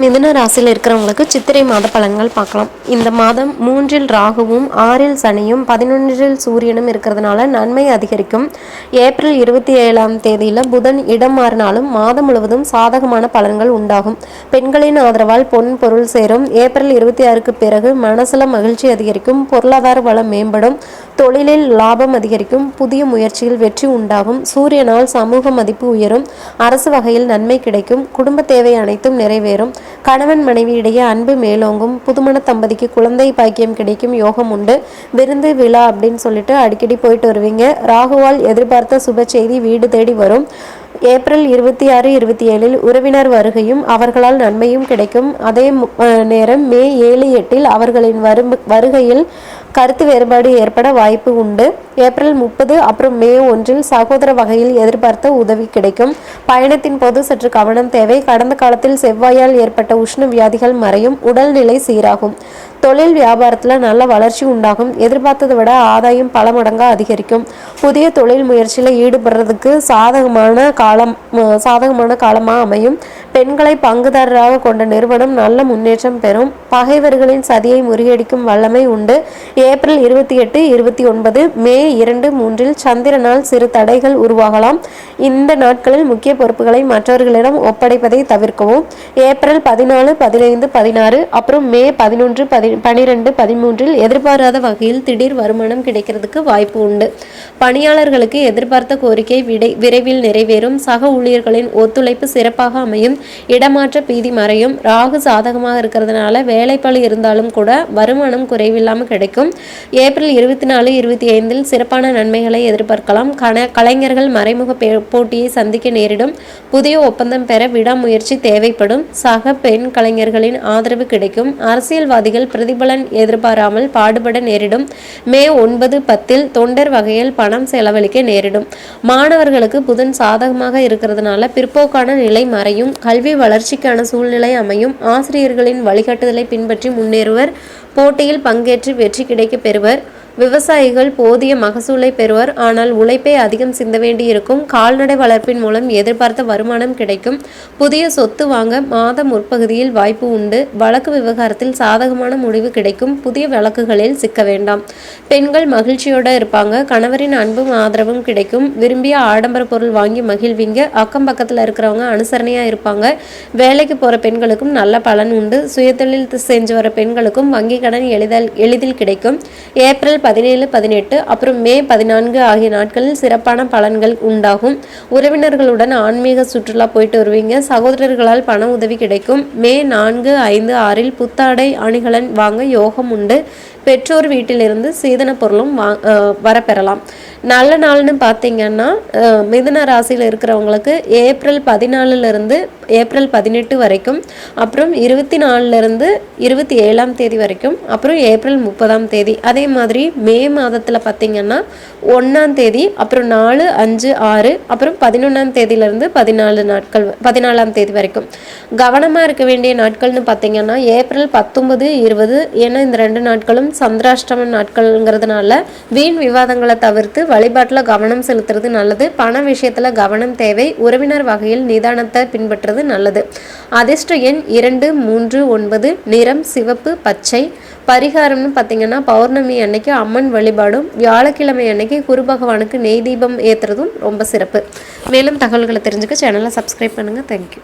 மிதுன ராசியில் இருக்கிறவங்களுக்கு சித்திரை மாத பலன்கள் பார்க்கலாம். இந்த மாதம் மூன்றில் ராகுவும் ஆறில் சனியும் பதினொன்றில் சூரியனும் இருக்கிறதுனால நன்மை அதிகரிக்கும். ஏப்ரல் இருபத்தி ஏழாம் தேதியில் புதன் இடம் மாறினாலும் மாதம் முழுவதும் சாதகமான பலன்கள் உண்டாகும். பெண்களின் ஆதரவால் பொன் பொருள் சேரும். ஏப்ரல் இருபத்தி ஆறுக்கு பிறகு மனசுல மகிழ்ச்சி அதிகரிக்கும். பொருளாதார வளம் மேம்படும். தொழிலில் லாபம் அதிகரிக்கும். புதிய முயற்சியில் வெற்றி உண்டாகும். சூரியனால் சமூக மதிப்பு உயரும். அரசு வகையில் நன்மை கிடைக்கும். குடும்ப தேவை அனைத்தும் நிறைவேறும். கணவன் மனைவியிடையே அன்பு மேலோங்கும். புதுமண தம்பதிக்கு குழந்தை பாக்கியம் கிடைக்கும் யோகம் உண்டு. விருந்து விழா அப்படின்னு சொல்லிட்டு அடிக்கடி போயிட்டு வருவீங்க. ராகுவால் எதிர்பார்த்த சுப செய்தி வீடு தேடி வரும். ஏப்ரல் இருபத்தி ஆறு இருபத்தி ஏழில் உறவினர் வருகையும் அவர்களால் நன்மையும் கிடைக்கும். அதே நேரம் மே ஏழு எட்டில் அவர்களின் வரும் வருகையில் கருத்து வேறுபாடு ஏற்பட வாய்ப்பு உண்டு. ஏப்ரல் முப்பது அப்புறம் மே ஒன்றில் சகோதர வகையில் எதிர்பார்த்த உதவி கிடைக்கும். பயணத்தின் போது சற்று கவனம் தேவை. கடந்த காலத்தில் செவ்வாயால் ஏற்பட்ட உஷ்ண வியாதிகள் மறையும். உடல்நிலை சீராகும். தொழில் வியாபாரத்தில் நல்ல வளர்ச்சி உண்டாகும். எதிர்பார்த்ததை விட ஆதாயம் பல மடங்காக அதிகரிக்கும். புதிய தொழில் முயற்சியில் ஈடுபடுறதுக்கு சாதகமான காலம் சாதகமான காலமாக அமையும். பெண்களை பங்குதாரராக கொண்ட நிறுவனம் நல்ல முன்னேற்றம் பெறும். பகைவர்களின் சதியை முறியடிக்கும் வல்லமை உண்டு. ஏப்ரல் இருபத்தி எட்டு இருபத்தி ஒன்பது மே இரண்டு மூன்றில் சந்திரனால் சிறு தடைகள் உருவாகலாம். இந்த நாட்களில் முக்கிய பொறுப்புகளை மற்றவர்களிடம் ஒப்படைப்பதை தவிர்க்கவும். ஏப்ரல் பதினாலு பதினைந்து பதினாறு அப்புறம் மே பதினொன்று பதி பனிரெண்டு பதிமூன்றில் எதிர்பாராத வகையில் திடீர் வருமானம் கிடைக்கிறதுக்கு வாய்ப்பு உண்டு. பணியாளர்களுக்கு எதிர்பார்த்த கோரிக்கை விடை விரைவில் நிறைவேறும். சக ஊழியர்களின் ஒத்துழைப்பு சிறப்பாக அமையும். இடமாற்ற பீதி மறையும். ராகு சாதகமாக இருக்கிறதுனால வேலைப்பழு இருந்தாலும் கூட வருமானம் குறைவில்லாமல் கிடைக்கும். ஏப்ரல் இருபத்தி நாலு இருபத்தி ஐந்தில் சிறப்பான நன்மைகளை எதிர்பார்க்கலாம். கண கலைஞர்கள் மறைமுக போட்டியை சந்திக்க நேரிடும். புதிய ஒப்பந்தம் பெற விடாமுயற்சி தேவைப்படும். சக பெண் கலைஞர்களின் ஆதரவு கிடைக்கும். அரசியல்வாதிகள் பிரதிபலன் எதிர்பாராமல் பாடுபட நேரிடும். மே ஒன்பது பத்தில் தொண்டர் வகையில் பணம் செலவழிக்க நேரிடும். மாணவர்களுக்கு புதன் சாதகமாக இருக்கிறதுனால பிற்போக்கான நிலை மறையும். கல்வி வளர்ச்சிக்கான சூழ்நிலை அமையும். ஆசிரியர்களின் வழிகாட்டுதலை பின்பற்றி முன்னேறுவர். போட்டியில் பங்கேற்று வெற்றி கிடைக்க பெறுவர். விவசாயிகள் போதிய மகசூலை பெறுவர். ஆனால் உழைப்பை அதிகம் சிந்த வேண்டியிருக்கும். கால்நடை வளர்ப்பின் மூலம் எதிர்பார்த்த வருமானம் கிடைக்கும். புதிய சொத்து வாங்க மாத முற்பகுதியில் வாய்ப்பு உண்டு. வழக்கு விவகாரத்தில் சாதகமான முடிவு கிடைக்கும். புதிய வழக்குகளில் சிக்க வேண்டாம். பெண்கள் மகிழ்ச்சியோடு இருப்பாங்க. கணவரின் அன்பும் ஆதரவும் கிடைக்கும். விரும்பிய ஆடம்பர பொருள் வாங்கி மகிழ்வீங்க. அக்கம் பக்கத்தில் இருக்கிறவங்க அனுசரணையாக இருப்பாங்க. வேலைக்கு போகிற பெண்களுக்கும் நல்ல பலன் உண்டு. சுயதொழில் செஞ்சு வர பெண்களுக்கும் வங்கி கடன் எளிதல் எளிதில் கிடைக்கும். ஏப்ரல் பதினேழு பதினெட்டு அப்புறம் மே பதினான்கு ஆகிய நாட்களில் சிறப்பான பலன்கள் உண்டாகும். உறவினர்களுடன் ஆன்மீக சுற்றுலா போயிட்டு வருவீங்க. சகோதரர்களால் பண உதவி கிடைக்கும். மே நான்கு ஐந்து ஆறில் புத்தாடை அணிகலன் வாங்க யோகம் உண்டு. பெற்றோர் வீட்டிலிருந்து சீதன பொருளும் வா வரப்பெறலாம். நல்ல நாள்னு பார்த்தீங்கன்னா மிதுன ராசியில் இருக்கிறவங்களுக்கு ஏப்ரல் பதினாலுலேருந்து ஏப்ரல் பதினெட்டு வரைக்கும் அப்புறம் இருபத்தி நாலுலேருந்து இருபத்தி ஏழாம் தேதி வரைக்கும் அப்புறம் ஏப்ரல் முப்பதாம் தேதி. அதே மாதிரி மே மாதத்தில் பார்த்திங்கன்னா ஒன்றாம் தேதி அப்புறம் நாலு அஞ்சு ஆறு அப்புறம் பதினொன்றாம் தேதியிலேருந்து பதினாலு நாட்கள் பதினாலாம் தேதி வரைக்கும். கவனமாக இருக்க வேண்டிய நாட்கள்னு பார்த்திங்கன்னா ஏப்ரல் பத்தொன்பது இருபது ஏன்னா இந்த ரெண்டு நாட்களும் சந்திராஷ்டம நாட்கள்ங்கிறதுனால வீண் விவாதங்களை தவிர்த்து வழிபாட்டில் கவனம் செலுத்துறது நல்லது. பண விஷயத்தில் கவனம் தேவை. உறவினர் வகையில் நிதானத்தை பின்பற்றுறது நல்லது. அதிர்ஷ்ட எண் இரண்டு மூன்று ஒன்பது நிறம் சிவப்பு பச்சை. பரிகாரம்னு பார்த்தீங்கன்னா பௌர்ணமி அன்னைக்கு அம்மன் வழிபாடும் வியாழக்கிழமை அன்னைக்கு குரு பகவானுக்கு நெய் தீபம் ஏற்றுறதும் ரொம்ப சிறப்பு. மேலும் தகவல்களை தெரிஞ்சுக்க சேனலை சப்ஸ்கிரைப் பண்ணுங்கள் தேங்க்யூ